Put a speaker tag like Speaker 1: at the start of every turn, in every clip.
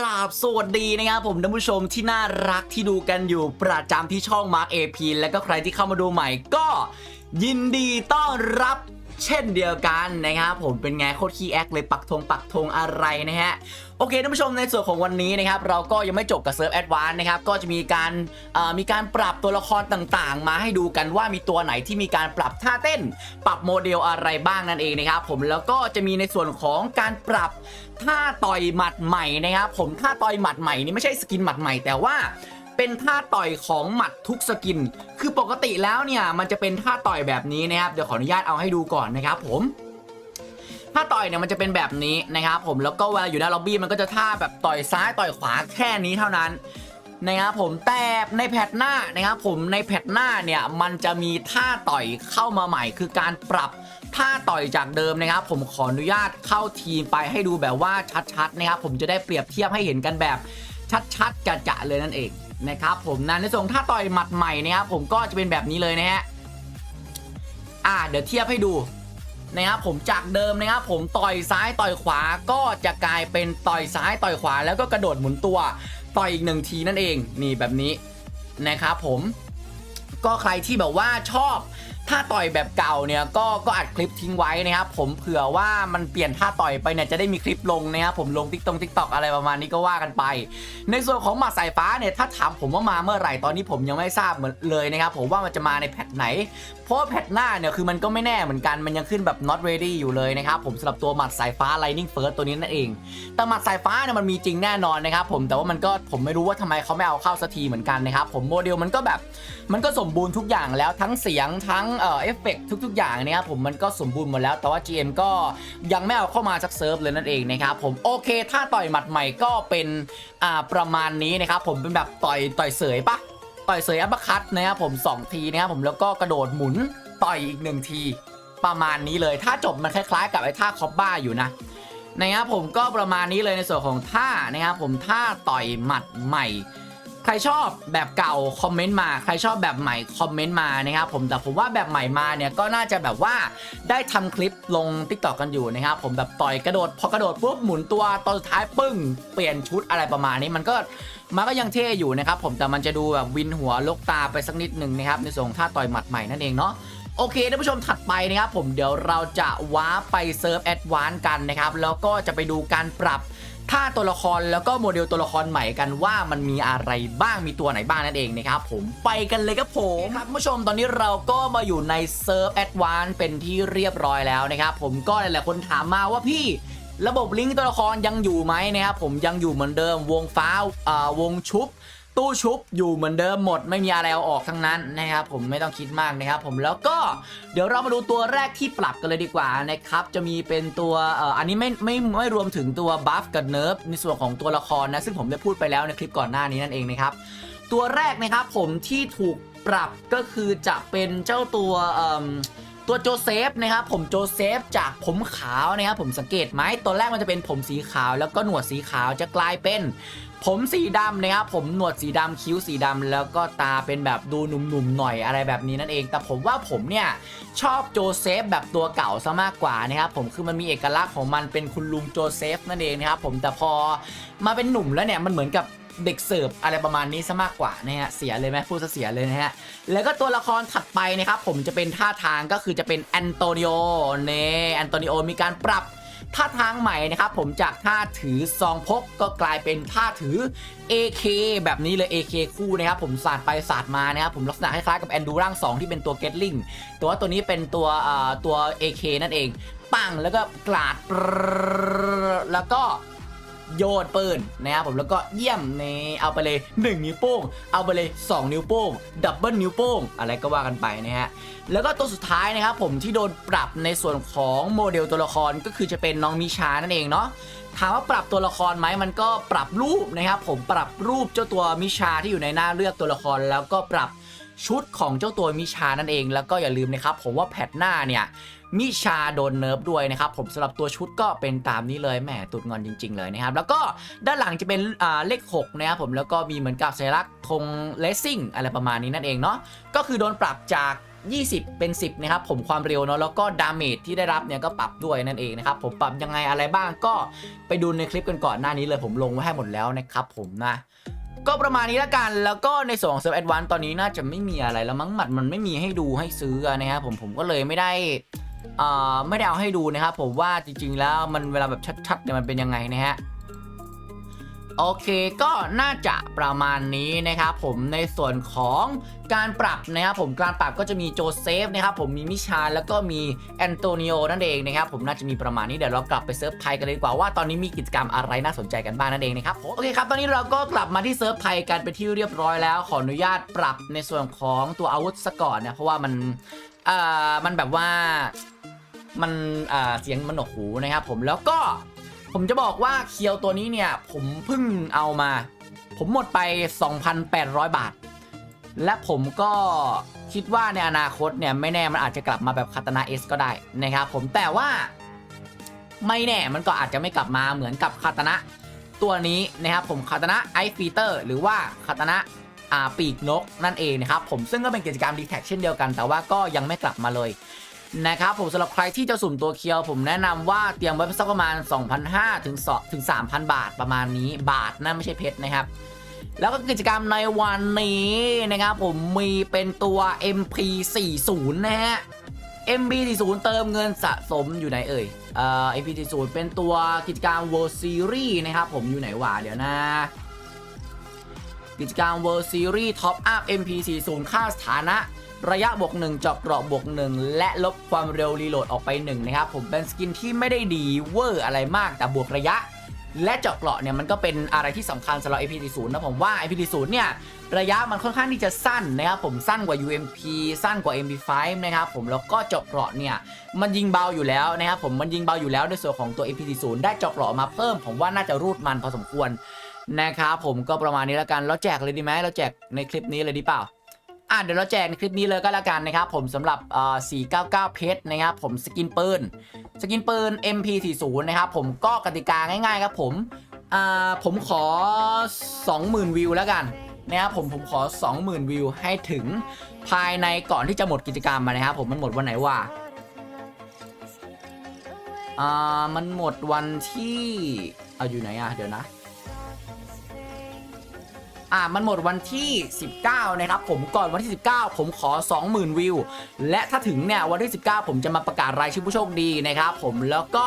Speaker 1: ราบสวัสดีนะครับผมท่านผู้ชมที่น่ารักที่ดูกันอยู่ประจำที่ช่อง Mark AP และก็ใครที่เข้ามาดูใหม่ก็ยินดีต้อนรับ เช่นเดียวกันนะครับผมเป็นไงโคตรขี้แอคเลยปักธงปักธงอะไรนะฮะโอเคท่านผู้ชมในส่วนของวันนี้นะครับเราก็ยังไม่จบกับเซิร์ฟแอดวานนะครับก็จะมีการมีการปรับตัวละครต่างๆ มาให้ดูกันว่ามีตัวไหนที่มีการปรับท่าเต้น ปรับโมเดลอะไรบ้างนั่นเองนะครับผมแล้วก็จะมีในส่วนของการปรับท่าต่อยหมัดใหม่นะครับผมท่าต่อยหมัดใหม่นี่ไม่ใช่สกินหมัดใหม่แต่ว่า เป็นท่าต่อยของหมัดทุกสกิน คือปกติแล้วเนี่ยมันจะเป็นท่าต่อยแบบนี้นะครับ เดี๋ยวขออนุญาตเอาให้ดูก่อนนะครับผมท่าต่อยเนี่ยมันจะเป็นแบบนี้นะครับผมแล้วก็เวลาอยู่ในล็อบบี้มันก็จะท่าแบบต่อยซ้ายต่อยขวาแค่นี้เท่านั้นนะครับผมแต่ในแพทหน้านะครับผมในแพทหน้าเนี่ยมันจะมีท่าต่อยเข้ามาใหม่ คือการปรับท่าต่อยจากเดิมนะครับ ผมขออนุญาตเข้าทีมไปให้ดูแบบว่าชัดๆนะครับผมจะได้เปรียบเทียบให้เห็นกันแบบชัดๆจะๆเลยนั่นเอง นะครับผมนะในส่วนของท่าต่อยหมัดใหม่นะครับผมก็จะเป็นแบบนี้เลยนะฮะอ่าเดี๋ยวเทียบให้ดูนะครับผมจากเดิมนะครับผมต่อยซ้ายต่อยขวาก็จะกลายเป็นต่อยซ้ายต่อยขวาแล้วก็กระโดดหมุนตัวต่อยอีกหนึ่งทีนั่นเองนี่แบบนี้นะครับผมก็ใครที่แบบว่าชอบ ท่าต่อยแบบเก่าเนี่ยก็ก็อัดคลิปทิ้งไว้นะครับผมเผื่อว่ามันเปลี่ยนท่าต่อยไปเนี่ยจะได้มีคลิปลงนะครับผมลงติ๊กตงติ๊กตอกอะไรประมาณนี้ก็ว่ากันไป ในส่วนของหมัดสายฟ้าเนี่ยถ้าถามผมว่ามาเมื่อไหร่ตอนนี้ผมยังไม่ทราบเหมือนเลยนะครับผมว่ามันจะมาในแพทไหน เพราะแพทหน้าเนี่ยคือมันก็ไม่แน่เหมือนกันมันยังขึ้นแบบ not ready อยู่เลยนะครับผมสำหรับตัวหมัดสายฟ้า lightning first ตัวนี้นั่นเอง แต่หมัดสายฟ้าเนี่ยมันมีจริงแน่นอนนะครับผมแต่ว่ามันก็ผมไม่รู้ว่าทำไมเขาไม่เอาเข้าสักทีเหมือนกันนะครับผมโมเดลมันก็แบบมันก็สมบูรณ์ทุกอย่างแล้วทั้งเสียงทั้งเอ่อเอฟเฟกทุก ๆ อย่างนะครับผมมันก็สมบูรณ์หมดแล้ว แต่ว่า GM ก็ยังไม่เอาเข้ามาสักเซิร์ฟเลยนั่นเองนะครับผมโอเค ถ้าต่อยหมัดใหม่ก็เป็นอ่าประมาณนี้นะครับผมเป็นแบบต่อยต่อยเสยปะต่อยเสยอัปคัตนะครับผม 2 ทีนะครับผมแล้วก็กระโดดหมุนต่อยอีก 1 ทีประมาณนี้เลย ถ้าจบมันคล้าย ๆ กับไอ้ท่าคอบบ้าอยู่นะนะครับผมก็ประมาณนี้เลยในส่วนของท่านะครับผมท่าต่อยหมัดใหม่ ครชอบแบบเก่าคอมเมนต์มาใครชอบแบบใหม่คอมเมนต์มานะครับผมแต่ผมว่าแบบใหม่มาเนี่ยก็น่าจะแบบว่าได้ทำคลิปลง t ิ k t o k กันอยู่นะครับผมแบบต่อยกระโดด พอกระโดดปุ๊บหมุนตัวตอนสุดท้ายปึ้งเปลี่ยนชุดอะไรประมาณนี้มันก็มันก็ยังเท่อยู่นะครับผมแต่มันจะดูแบบวินหัวลกตาไปสักนิดหนึ่งนะครับในส่วนของท่าต่อยหมัดใหม่นั่นเองเนาะโอเคท่านผู้ชมถัดไปนะครับผมเดี๋ยวเราจะว้าไปเซิร์ฟแอดวานกันนะครับแล้วก็จะไปดูการปรับ ท่าตัวละครแล้วก็โมเดลตัวละครใหม่กันว่ามันมีอะไรบ้างมีตัวไหนบ้างนั่นเองนะครับผมไปกันเลยครับผมครับท่านผู้ชมตอนนี้เราก็มาอยู่ในเซิร์ฟแอดวานเป็นที่เรียบร้อยแล้วนะครับผมก็หลายๆคนถามมาว่าพี่ระบบลิงก์ตัวละครยังอยู่ไหมนะครับผมยังอยู่เหมือนเดิมวงฟ้าอ่าวงชุบ ตู้ชุบอยู่เหมือนเดิมหมด ไม่มีอะไรเอาออกทั้งนั้นนะครับผมไม่ต้องคิดมากนะครับผมแล้วก็เดี๋ยวเรามาดูตัวแรกที่ปรับกันเลยดีกว่านะครับจะมีเป็นตัวเอ่ออันนี้ไม่ไม่ไม่รวมถึงตัวบัฟกับเนิร์ฟในส่วนของตัวละครนะซึ่งผมได้พูดไปแล้วในคลิปก่อนหน้านี้นั่นเองนะครับตัวแรกนะครับผมที่ถูกปรับก็คือจะเป็นเจ้าตัวเอิ่ม ตัวโจเซฟนะครับผมโจเซฟจากผมขาวนะครับผมสังเกตไหมตัวแรกมันจะเป็นผมสีขาว แล้วก็หนวดสีขาวจะกลายเป็น ผมสีดำนะครับผมหนวดสีดำคิ้วสีดำแล้วก็ตาเป็นแบบดูหนุ่มๆหน่อยอะไรแบบนี้นั่นเอง แต่ผมว่าผมเนี่ยชอบโจเซฟแบบตัวเก่าซะมากกว่านะครับผมคือมันมีเอกลักษณ์ของมันเป็นคุณลุงโจเซฟนั่นเองนะครับผมแต่พอมาเป็นหนุ่มแล้วเนี่ยมันเหมือนกับ เด็กเสิร์ฟอะไรประมาณนี้ซะมากกว่านะฮะเสียเลยไหมพูดซะเสียเลยนะฮะแล้วก็ตัวละครถัดไปนะครับผมจะเป็นท่าทางก็คือจะเป็นแอนโตนิโอเน่แอนโตนิโอมีการปรับท่าทางใหม่นะครับผมจากท่าถือซองพกก็กลายเป็นท่าถือ AK แบบนี้เลย AK คู่นะครับผมสาดไปสาดมานะครับผมลักษณะคล้ายๆกับแอนดูร่าง 2 ที่เป็นตัว Gatling แต่ว่าตัวนี้เป็นตัวเอ่อตัว AK นั่นเอง ปังแล้วก็กลาดแล้วก็ โยนปืนนะครับผมแล้วก็เยี่ยมในเอาไปเลย 1 นิ้วโป้ง เอาไปเลย 2 นิ้วโป้งดับเบิลนิ้วโป้ง อะไรก็ว่ากันไปนะฮะแล้วก็ตัวสุดท้ายนะครับผมที่โดนปรับในส่วนของโมเดลตัวละครก็คือจะเป็นน้องมิชานั่นเองเนาะถามว่าปรับตัวละครไหมมันก็ปรับรูปนะครับผมปรับรูปเจ้าตัวมิชาที่อยู่ในหน้าเลือกตัวละครแล้วก็ปรับ ชุดของเจ้าตัวมิชานั่นเอง แล้วก็อย่าลืมนะครับผมว่าแพทหน้าเนี่ยมิชาโดนเนิร์ฟด้วยนะครับผมสำหรับตัวชุดก็เป็นตามนี้เลยแหมตุดงอนจริง ๆ เลยนะครับ แล้วก็ด้านหลังจะเป็นเลข6นะครับผมแล้วก็มีเหมือนกับสัญลักษณ์ธงเลสซิ่งอะไรประมาณนี้นั่นเองเนาะก็คือโดนปรับจาก 20 เป็น 10 นะครับผมความเร็วเนาะแล้วก็ดาเมจที่ได้รับเนี่ยก็ปรับด้วยนั่นเองนะครับผมปรับยังไงอะไรบ้างก็ไปดูในคลิปกันก่อนหน้านี้เลยผมลงไว้ให้หมดแล้วนะครับผมนะ ก็ประมาณนี้ละกัน แล้วก็ในส่วนของเซิร์ฟแอดวานตอนนี้น่าจะไม่มีอะไรแล้วมั้งหมัดมันไม่มีให้ดูให้ซื้อนะครับผมผมก็เลยไม่ได้อ่าไม่ได้เอาให้ดูนะครับผมว่าจริงๆแล้วมันเวลาแบบชัดๆเนี่ยมันเป็นยังไงนะฮะ โอเคก็น่าจะประมาณนี้นะครับผมในส่วนของการปรับนะครับผมการปรับก็จะมีโจเซฟนะครับผมมีมิชาแล้วก็มีแอนโตนิโอนั่นเองนะครับผมน่าจะมีประมาณนี้เดี๋ยวเรากลับไปเซิร์ฟไทยกันเลยดีกว่าว่าตอนนี้มีกิจกรรมอะไรน่าสนใจกันบ้างนั่นเองนะครับโอเคครับตอนนี้เราก็กลับมาที่เซิร์ฟไทยกันเป็นที่เรียบร้อยแล้ว ขออนุญาตปรับในส่วนของตัวอาวุธซะก่อนนะเพราะว่ามันเอ่ามันแบบว่ามันอ่าเสียงมันหนวกหูนะครับผมแล้วก็ ผมจะบอกว่าเคียวตัวนี้เนี่ย ผมเพิ่งเอามา ผมหมดไป 2,800 บาท และผมก็คิดว่าในอนาคตเนี่ย ไม่แน่มันอาจจะกลับมาแบบคาตานาเอสก็ได้นะครับผมแต่ว่าไม่แน่มันก็อาจจะไม่กลับมาเหมือนกับคาตานะตัวนี้นะครับผมคาตานะไอฟีเตอร์หรือว่าคาตานะอ่าปีกนกนั่นเองนะครับผมซึ่งก็เป็นกิจกรรมดีแท็กเช่นเดียวกัน แต่ว่าก็ยังไม่กลับมาเลย นะครับผมสำหรับใครที่จะสุ่มตัวเคียวผมแนะนำว่าเตรียมไว้สักประมาณ 2,500ถึง2ถึง 3,000 บาทประมาณนี้บาทนะไม่ใช่เพชรนะครับ แล้วก็กิจกรรมในวันนี้นะครับผมมีเป็นตัว MP40 นะฮะ MP40 เติมเงินสะสมอยู่ไหนเอ่ยเอ่อ MP40 เป็นตัวกิจกรรม World Series นะครับผมอยู่ไหนวะเดี๋ยวนะ กิจกรรม World Series Top Up MP40 ค่าสถานะระยะบวก1เจาะเกราะบวก1 และลบความเร็วรีโหลดออกไป1นะครับผมเป็นสกินที่ไม่ได้ดีเวอร์อะไรมากแต่บวกระยะ และเจาะเกราะเนี่ยมันก็เป็นอะไรที่สำคัญสำหรับ IP40 นะผมว่า IP40 เนี่ยระยะมันค่อนข้างที่จะสั้นนะครับผมสั้นกว่า UMP สั้นกว่า MP5 นะครับผมแล้วก็เจาะเกราะเนี่ยมันยิงเบาอยู่แล้วนะครับผมมันยิงเบาอยู่แล้วในส่วนของตัว MP40 ได้เจาะเกราะมาเพิ่มผมว่าน่าจะรูดมันพอสมควร นะครับผมก็ประมาณนี้แล้วกันแล้วแจกเลยดีไหมเราแจกในคลิปนี้เลยดีเปล่าอะเดี๋ยวเราแจกในคลิปนี้เลยก็แล้วกันนะครับผมสำหรับเอ่อ499 เพชรนะครับผมสกินปืนสกินปืน MP40 นะครับผมก็กติกาง่ายๆครับผมอ่าผมขอ 20,000 วิวแล้วกันนะครับผมผมขอ 20,000 วิวให้ถึงภายในก่อนที่จะหมดกิจกรรมมานะครับผมมันหมดวันไหนวะอ่ามันหมดวันที่เอาอยู่ไหนอะเดี๋ยวนะ อ่ามันหมดวันที่ 19 นะครับ ผมก่อนวันที่ 19 ผมขอ 20,000 วิว และถ้าถึงเนี่ยวันที่ 19 ผมจะมาประกาศรายชื่อผู้โชคดีนะครับผมแล้วก็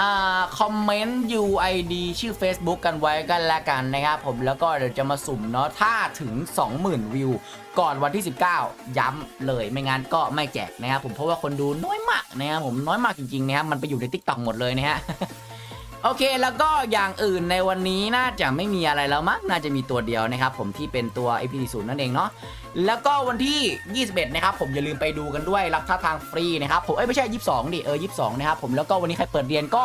Speaker 1: อ่าคอมเมนต์ UID ชื่อ Facebook กันไว้กันแล้วกันนะครับผมแล้วก็เดี๋ยวจะมาสุ่มเนาะถ้าถึง 20,000 วิว ก่อนวันที่ 19 ย้ำเลยไม่งั้นก็ไม่แจกนะครับผมเพราะว่าคนดูน้อยมากนะครับผมน้อยมากจริงๆนะครับมันไปอยู่ใน TikTok หมดเลยนะฮะ โอเคแล้วก็อย่างอื่นในวันนี้น่าจะไม่มีอะไรแล้วมั้งน่าจะมีตัวเดียวนะครับผมที่เป็นตัว AP0 นั่นเองเนาะ แล้วก็วันที่ 21 นะครับผมอย่าลืมไปดูกันด้วยรับท่าทางฟรีนะครับผมเอ้ยไม่ใช่ 22ดิเออ22 นะครับผมแล้วก็วันนี้ใครเปิดเรียนก็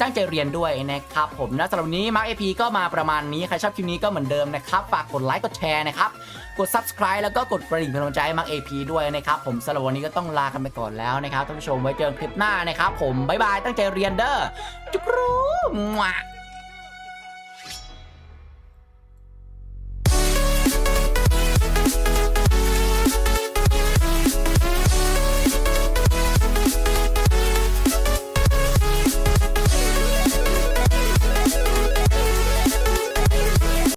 Speaker 1: ตั้งใจเรียนด้วยนะครับผมนะสำหรับวันนี้มาร์คเอพีก็มาประมาณนี้ใครชอบคลิปนี้ก็เหมือนเดิมนะครับฝากกดไลค์กดแชร์นะครับกด subscribe แล้วก็กดกระดิ่งเป็นกำลังใจให้มาร์คเอพีด้วยนะครับผมสำหรับวันนี้ก็ต้องลากันไปก่อนแล้วนะครับท่านผู้ชมไว้เจอกันคลิปหน้านะครับผมบ๊ายบายตั้งใจเรียนเด้อจุกรูมั่ว